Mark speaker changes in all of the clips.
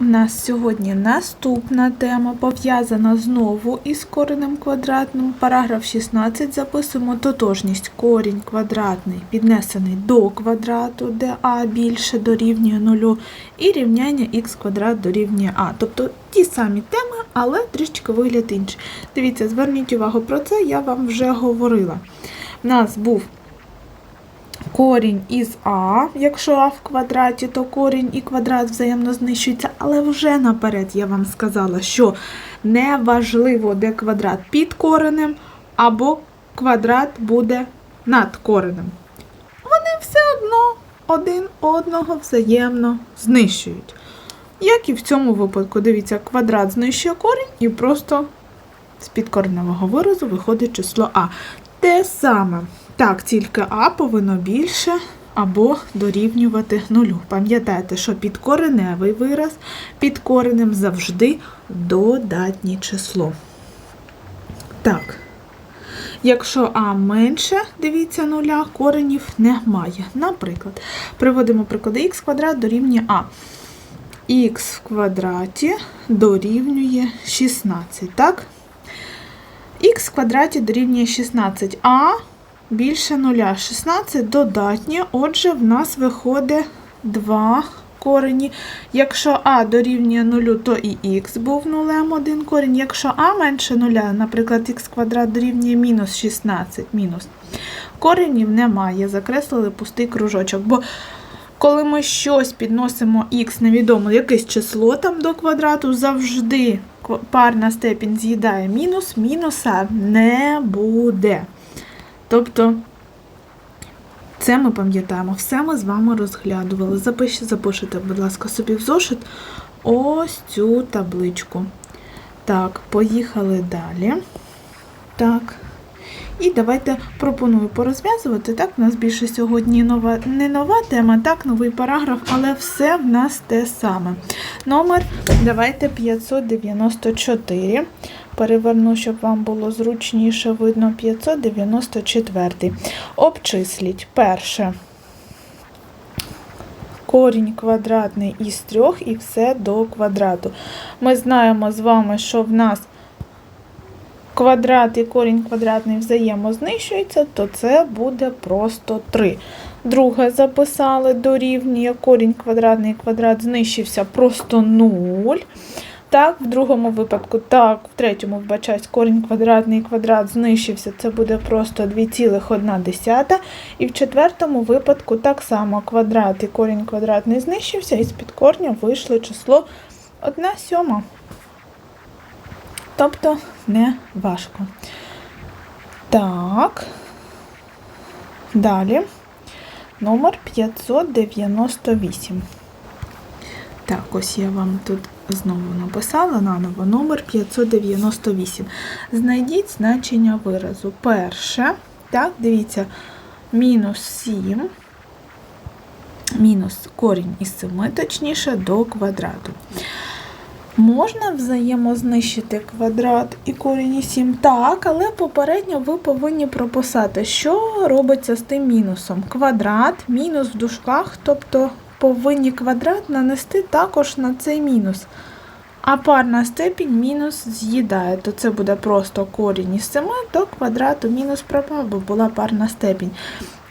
Speaker 1: У нас сьогодні наступна тема пов'язана знову із коренем квадратним. Параграф 16 записуємо тотожність корінь квадратний піднесений до квадрату, де а більше дорівнює нулю, і рівняння х квадрат дорівнює а. Тобто ті самі теми, але трішки вигляд інший. Дивіться, зверніть увагу про це, я вам вже говорила. У нас був корінь із А, якщо А в квадраті, то корінь і квадрат взаємно знищуються, але вже наперед я вам сказала, що неважливо, де квадрат під коренем, або квадрат буде над коренем. Вони все одно один одного взаємно знищують. Як і в цьому випадку, дивіться, квадрат знищує корінь і просто з підкореневого виразу виходить число А. Те саме. Так, тільки А повинно більше або дорівнювати нулю. Пам'ятайте, що підкореневий вираз під коренем завжди додатнє число. Так. Якщо А менше, дивіться, нуля, коренів немає. Наприклад, приводимо приклади х квадрат дорівнює А. Х в квадраті дорівнює 16, так? Х в квадраті дорівнює 16, а більше нуля. 16 додатнє, отже, в нас виходить 2 корені. Якщо а дорівнює 0, то і х був нулем один корінь. Якщо а менше нуля, наприклад, х квадрат дорівнює мінус 16, мінус. Коренів немає, закреслили пустий кружочок. Бо коли ми щось підносимо х невідомо, якесь число там до квадрату, завжди парна степінь з'їдає мінус, мінуса не буде. Тобто, це ми пам'ятаємо, все ми з вами розглядували. Запиш, запишите, будь ласка, собі в зошит ось цю табличку. Так, поїхали далі. Так. І давайте пропоную порозв'язувати. Так, у нас більше сьогодні нова, не нова тема, так, новий параграф, але все в нас те саме. Номер давайте 594. Переверну, щоб вам було зручніше видно. 594. Обчисліть перше. Корінь квадратний із трьох і все до квадрату. Ми знаємо з вами, що в нас квадрат і корінь квадратний взаємознищуються, то це буде просто 3. Друге записали дорівнює корінь квадратний квадрат знищився просто 0. Так, в другому випадку, так, в третьому, вбачаюсь, корінь квадратний квадрат знищився, це буде просто 2,1. І в четвертому випадку так само квадрат і корінь квадратний знищився, і з-під корня вийшло число 1 сьома. Тобто не важко. Так. Далі. Номер 598. Так, ось я вам тут знову написала наново номер 598. Знайдіть значення виразу. Перше, так, дивіться, мінус 7, мінус корінь із 7, точніше, до квадрату. Можна взаємознищити квадрат і корінь із 7? Так, але попередньо ви повинні прописати, що робиться з тим мінусом. Квадрат, мінус в дужках, тобто повинні квадрат нанести також на цей мінус. А парна степінь мінус з'їдає, то це буде просто корінь із 7 до квадрату мінус пропав, бо була парна степінь.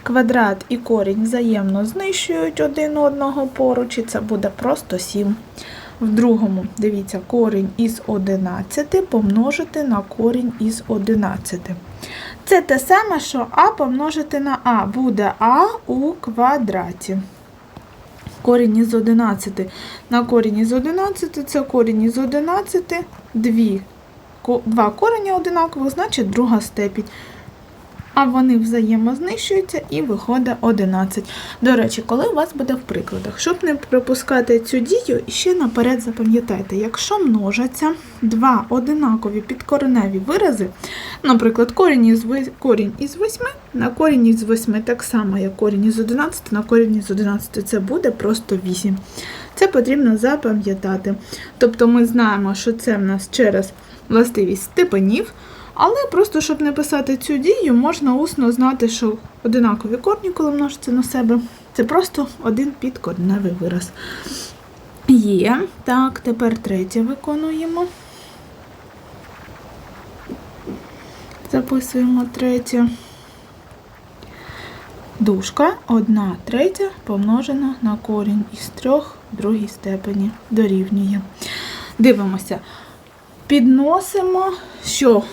Speaker 1: Квадрат і корінь взаємно знищують один одного поруч, і це буде просто 7. В другому, дивіться, корінь із 11 помножити на корінь із 11. Це те саме, що А помножити на А. Буде А у квадраті. Корінь із 11 на корінь із 11 це корінь із 11, 2. Два корені одинаково, значить друга степінь. А вони взаємознищуються і виходить 11. До речі, коли у вас буде в прикладах, щоб не пропускати цю дію, ще наперед запам'ятайте, якщо множаться два одинакові підкореневі вирази, наприклад, корінь із, корінь із 8 на корінь із 8, так само, як корінь із 11 на корінь із 11, це буде просто 8. Це потрібно запам'ятати. Тобто ми знаємо, що це в нас через властивість степенів. Але просто, щоб не писати цю дію, можна усно знати, що одинакові корні, коли множаться на себе, це просто один підкореневий вираз. Є. Так, тепер третє виконуємо. Записуємо третє. Дужка 1 третя помножена на корінь із трьох в другій степені дорівнює. Дивимося. Підносимо, що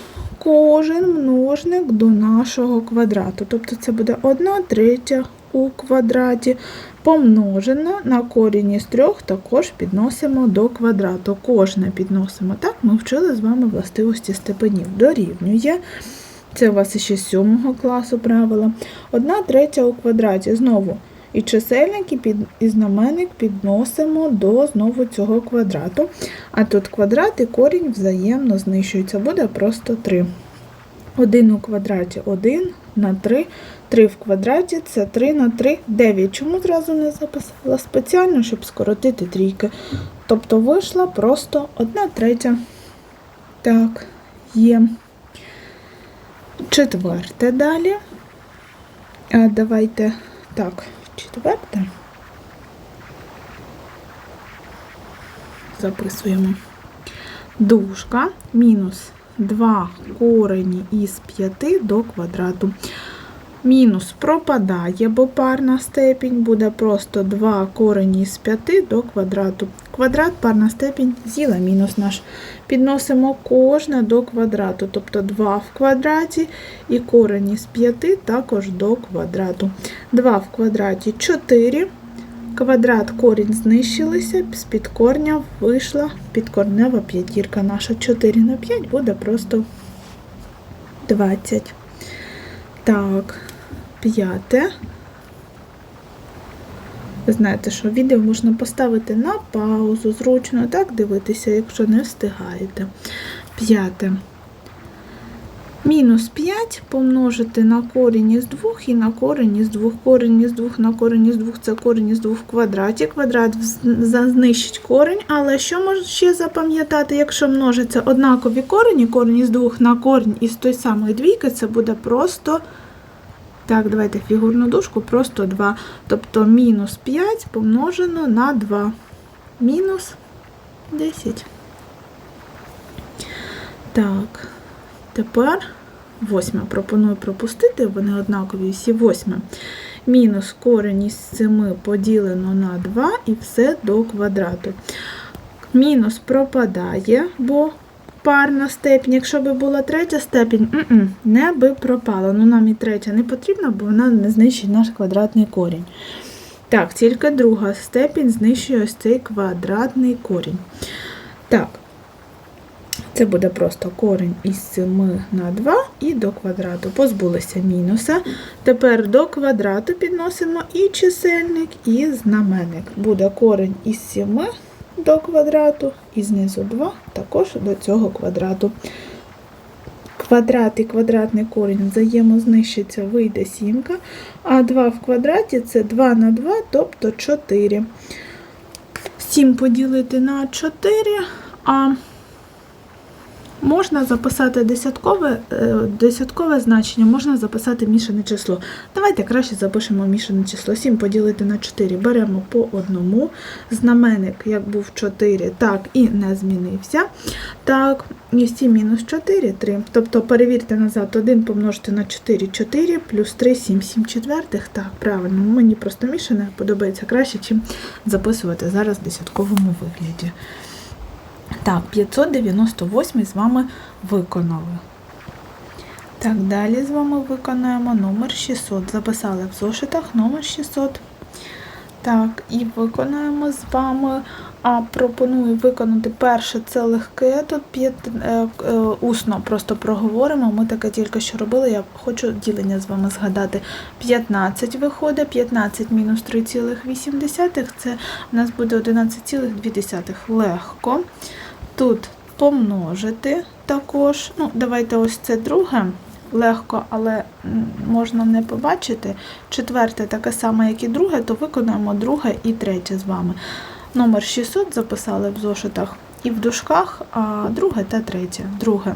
Speaker 1: кожен множник до нашого квадрату. Тобто це буде 1 третя у квадраті помножена на корінь із трьох, також підносимо до квадрату. Кожне підносимо. Так, ми вчили з вами властивості степенів. Дорівнює. Це у вас ще з 7 класу правила. 1 третя у квадраті. Знову і чисельник, і, під, і знаменник підносимо до знову цього квадрату. А тут квадрат і корінь взаємно знищуються. Буде просто 3. 1 у квадраті 1 на 3. 3 в квадраті це 3 на 3, 9. Чому зразу не записала? Спеціально, щоб скоротити трійки. Тобто вийшла просто 1 третя. Так, є. Четверте далі. А давайте так, четверте. Записуємо. Дужка мінус 2 корені із 5 до квадрату. Мінус пропадає, бо парна степінь буде просто 2 корені з 5 до квадрату. Квадрат, парна степінь, з'їла мінус наш. Підносимо кожне до квадрату, тобто 2 в квадраті і корені з 5 також до квадрату. 2 в квадраті 4. Квадрат корінь знищилися, з під корня вийшла підкорнева п'ятірка. Наша 4 на 5 буде просто 20. Так, п'яте. Ви знаєте, що відео можна поставити на паузу, зручно так дивитися, якщо не встигаєте. П'яте. Мінус 5 помножити на корінь із 2 і на корінь із 2. Корінь із 2 на корінь із 2 це корінь із 2 в квадраті. Квадрат знищить корінь, але що можна ще запам'ятати, якщо множиться однакові корені, корінь із 2 на корінь із той самої двійки, це буде просто. Так, давайте фігурну дужку, просто 2. Тобто мінус 5 помножено на 2. Мінус 10. Так, тепер восьме. Пропоную пропустити, вони однакові всі восьме. Мінус корень із 7 поділено на 2 і все до квадрату. Мінус пропадає, бо парна степінь. Якщо б була третя степінь, м-м, не би пропала. Ну, нам і третя не потрібна, бо вона не знищить наш квадратний корінь. Так, тільки друга степінь знищує ось цей квадратний корінь. Так, це буде просто корінь із 7 на 2 і до квадрату. Позбулися мінуса. Тепер до квадрату підносимо і чисельник, і знаменник. Буде корінь із 7 до квадрату, і знизу 2 також до цього квадрату. Квадрат і квадратний корінь взаємознищиться, вийде сімка, а 2 в квадраті це 2 на 2, тобто 4. 7 поділити на 4, а Можна записати десяткове е, десяткове значення, можна записати мішане число. Давайте краще запишемо мішане число. 7 поділити на 4 беремо по одному. Знаменник, як був 4, так і не змінився. Так, і 7 мінус 4 3. Тобто перевірте назад, 1 помножити на 4 4, плюс 3, 7, 7 четвертих. Так, правильно, мені просто мішане подобається краще, чим записувати зараз в десятковому вигляді. Так, 598 з вами виконали. Так, далі з вами виконаємо номер 600. Записали в зошитах номер 600. Так, і виконаємо з вами. А пропоную виконати перше це легке. Тут п'ят, е, е, усно просто проговоримо. Ми таке тільки що робили. Я хочу ділення з вами згадати. 15 виходить, 15 мінус 3,8. Це у нас буде 11,2. Легко. Тут помножити також. Ну, давайте ось це друге. Легко, але можна не побачити. Четверте таке саме, як і друге, то виконаємо друге і третє з вами. Номер 600 записали в зошитах і в дужках, а друге та третє. Друге.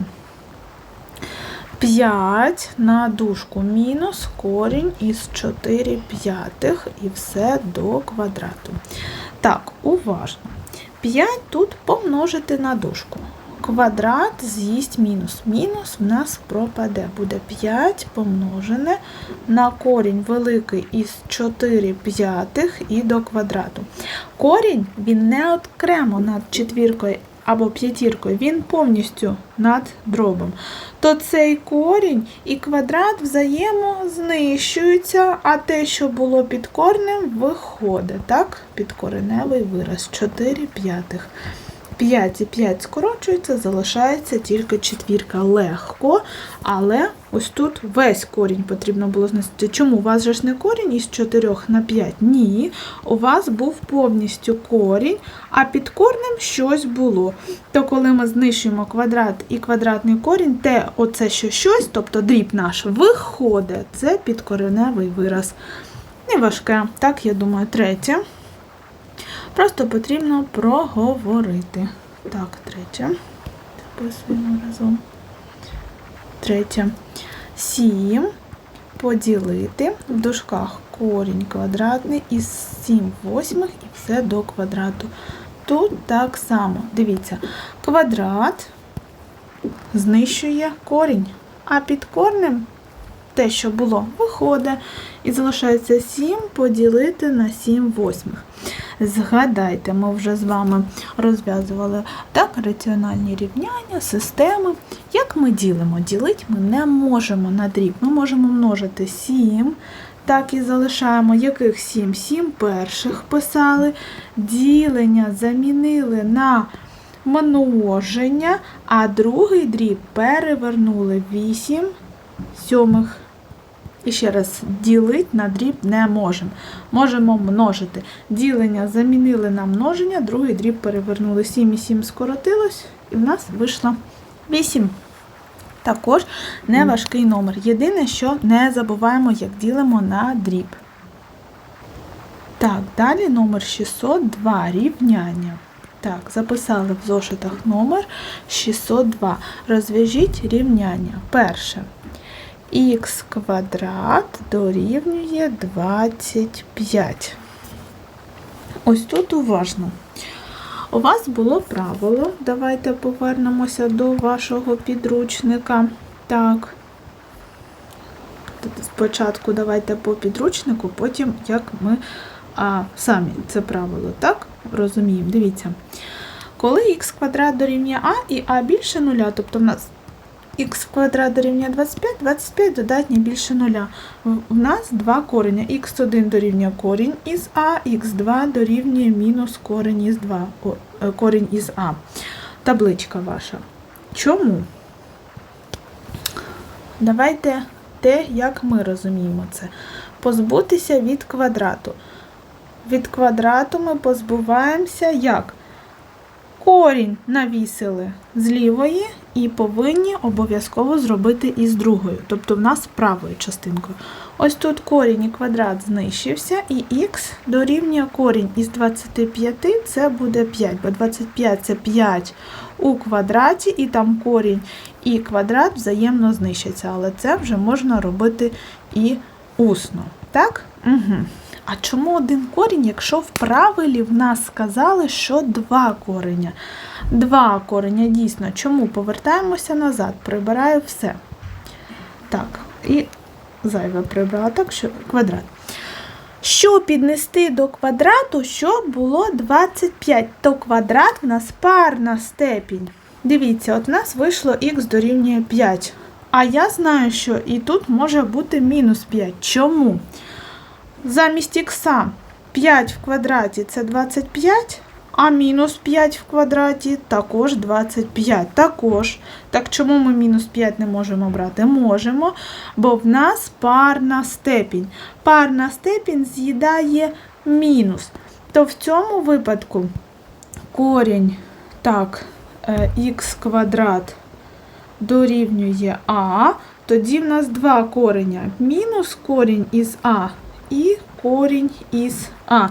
Speaker 1: 5 на дужку мінус корінь із 4 п'ятих і все до квадрату. Так, уважно. 5 тут помножити на дужку. Квадрат з'їсть мінус. Мінус в нас пропаде. Буде 5 помножене на корінь великий із 4 п'ятих і до квадрату. Корінь він не окремо над четвіркою або п'ятіркою, він повністю над дробом. То цей корінь і квадрат взаємознищуються, а те, що було під корнем, виходить. Так? Підкореневий вираз 4 п'ятих. 5 і 5 скорочується, залишається тільки четвірка легко, але ось тут весь корінь потрібно було знести. Чому? У вас же ж не корінь із 4 на 5? Ні. У вас був повністю корінь, а під корнем щось було. То коли ми знищуємо квадрат і квадратний корінь, те оце що щось, тобто дріб наш, виходить. Це підкореневий вираз. Не важке, так, я думаю, третє. Просто потрібно проговорити. Так, третє. Записуємо разом. Третє. 7 поділити в дужках корінь квадратний із 7 восьмих і все до квадрату. Тут так само. Дивіться, квадрат знищує корінь, а під корнем те, що було, виходить. І залишається 7 поділити на 7 восьмих. Згадайте, ми вже з вами розв'язували так, раціональні рівняння, системи. Як ми ділимо? Ділити ми не можемо на дріб. Ми можемо множити 7, так і залишаємо яких 7? 7 перших писали. Ділення замінили на множення, а другий дріб перевернули 8 сьомих. І ще раз, ділить на дріб не можемо. Можемо множити. Ділення замінили на множення, другий дріб перевернули 7 і 7 скоротилось, і в нас вийшло 8. Також не важкий номер. Єдине, що не забуваємо, як ділимо на дріб. Так, далі номер 602 рівняння. Так, записали в зошитах номер 602. Розв'яжіть рівняння. Перше х квадрат дорівнює 25. Ось тут уважно. У вас було правило, давайте повернемося до вашого підручника. Так, спочатку давайте по підручнику, потім як ми а, самі це правило, так? Розуміємо, дивіться. Коли х квадрат дорівнює а і а більше нуля, тобто в нас х квадрат дорівнює 25, 25 додатнє більше нуля. В нас два кореня. х1 дорівнює корінь із а, х2 дорівнює мінус корінь із 2, е, корінь із а. Табличка ваша. Чому? Давайте те, як ми розуміємо це. Позбутися від квадрату. Від квадрату ми позбуваємося як? Корінь навісили з лівої і повинні обов'язково зробити із другою, тобто в нас правою частинкою. Ось тут корінь і квадрат знищився, і х дорівнює корінь із 25, це буде 5, бо 25 це 5 у квадраті, і там корінь і квадрат взаємно знищаться, але це вже можна робити і усно. Так? Угу. А чому один корінь, якщо в правилі в нас сказали, що два кореня? Два кореня, дійсно. Чому? Повертаємося назад, прибираю все. Так, і зайве прибрала, так, що квадрат. Що піднести до квадрату, щоб було 25, то квадрат в нас парна степінь. Дивіться, от у нас вийшло х дорівнює 5. А я знаю, що і тут може бути мінус 5. Чому? Замість х 5 в квадраті це 25, а мінус 5 в квадраті також 25. Також. Так чому ми мінус 5 не можемо брати? Можемо, бо в нас парна степінь. Парна степінь з'їдає мінус. То в цьому випадку корінь так, х квадрат дорівнює а, тоді в нас два кореня. Мінус корінь із а і корінь із А.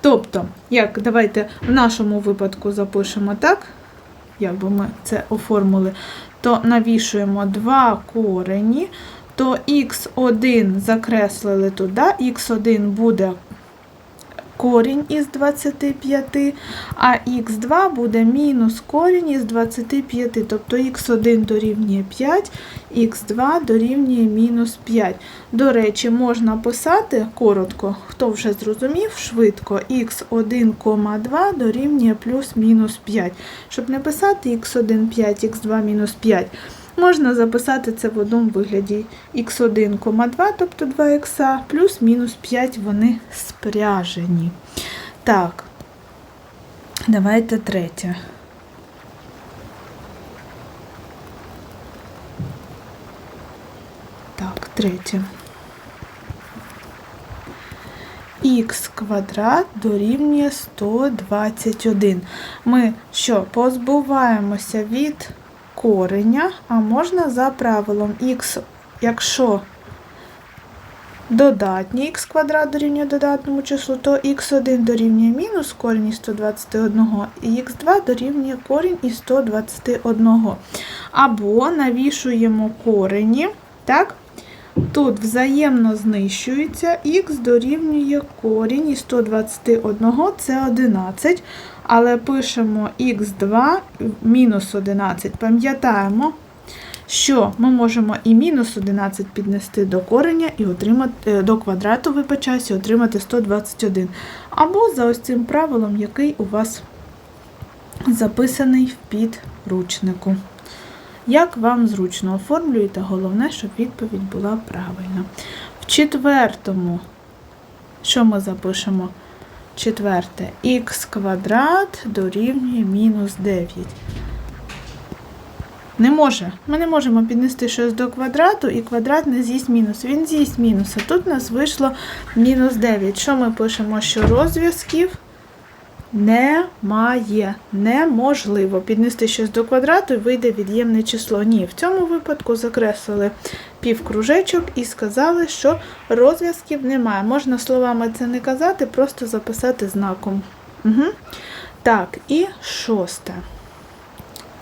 Speaker 1: Тобто, як давайте в нашому випадку запишемо так, як би ми це оформили, то навішуємо два корені, то х1 закреслили туди, х1 буде корінь із 25, а х2 буде мінус корінь із 25, тобто х1 дорівнює 5, х2 дорівнює мінус 5. До речі, можна писати коротко, хто вже зрозумів, швидко, х1,2 дорівнює плюс-мінус 5. Щоб не писати х1 5, х2 мінус 5, можна записати це в одному вигляді х1,2, тобто 2х, плюс-мінус 5 вони спряжені. Так, давайте третє. Так, третє. х квадрат дорівнює 121. Ми що, позбуваємося від кореня, а можна за правилом х, якщо додатній х квадрат дорівнює додатному числу, то х1 дорівнює мінус корінь із 121 і х2 дорівнює корінь із 121. Або навішуємо корені, так? Тут взаємно знищується, х дорівнює корінь із 121, це 11, але пишемо х2 мінус 11. Пам'ятаємо, що ми можемо і мінус 11 піднести до кореня і отримати до квадрату, вибачаюся, і отримати 121. Або за ось цим правилом, який у вас записаний в підручнику. Як вам зручно оформлюєте, головне, щоб відповідь була правильна. В четвертому, що ми запишемо? Четверте, х квадрат дорівнює мінус 9. Не може. Ми не можемо піднести щось до квадрату, і квадрат не з'їсть мінус. Він з'їсть мінус. А тут у нас вийшло мінус 9. Що ми пишемо? Що розв'язків немає. Неможливо піднести щось до квадрату і вийде від'ємне число. Ні, в цьому випадку закреслили півкружечок і сказали, що розв'язків немає. Можна словами це не казати, просто записати знаком. Угу. Так, і шосте.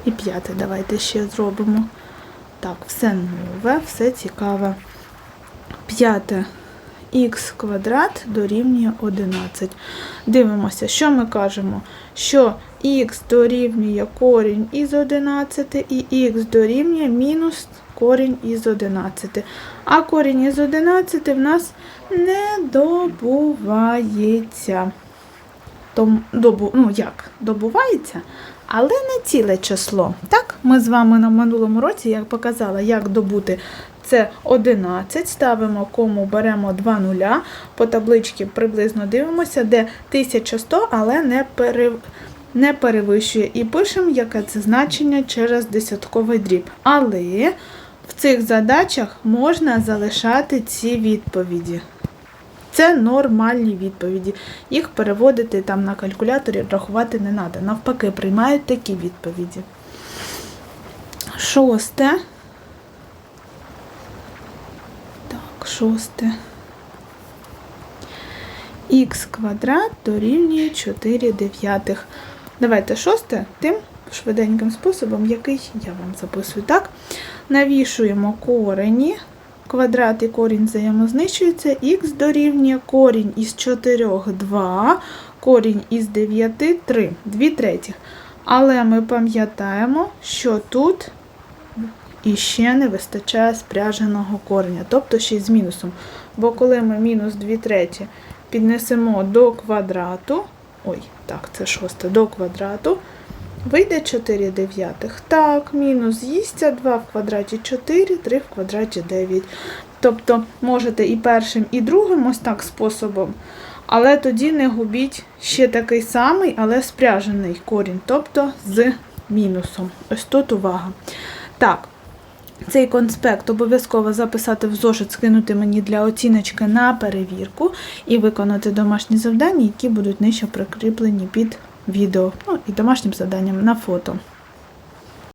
Speaker 1: І п'яте, давайте ще зробимо. Так, все нове, все цікаве. П'яте х квадрат дорівнює 11. Дивимося, що ми кажемо? Що х дорівнює корінь із 11 і х дорівнює мінус корінь із 11. А корінь із 11 в нас не добувається. Тому, добу, ну як, добувається, але не ціле число. Так, ми з вами на минулому році, як показала, як добути це 11, ставимо кому, беремо 2 нуля, по табличці приблизно дивимося, де 1100, але не пере, не перевищує. І пишемо, яке це значення через десятковий дріб. Але в цих задачах можна залишати ці відповіді. Це нормальні відповіді. Їх переводити там на калькуляторі, рахувати не треба. Навпаки, приймають такі відповіді. Шосте. Так, шосте. Х квадрат дорівнює 4 дев'ятих. Давайте шосте тим швиденьким способом, який я вам записую. Так? Навішуємо корені. Квадрат і корінь взаємознищуються, х дорівнює корінь із 4 2, корінь із 9 3, 2 третіх. Але ми пам'ятаємо, що тут іще не вистачає спряженого кореня, тобто ще з мінусом. Бо коли ми мінус 2 треті піднесемо до квадрату, ой, так, це шосте, до квадрату, Вийде 4 дев'ятих. Так, мінус з'їсться 2 в квадраті 4, 3 в квадраті 9. Тобто можете і першим, і другим ось так способом. Але тоді не губіть ще такий самий, але спряжений корінь, тобто з мінусом. Ось тут увага. Так, цей конспект обов'язково записати в зошит, скинути мені для оціночки на перевірку і виконати домашні завдання, які будуть нижче прикріплені під відео, ну і домашнім завданням на фото.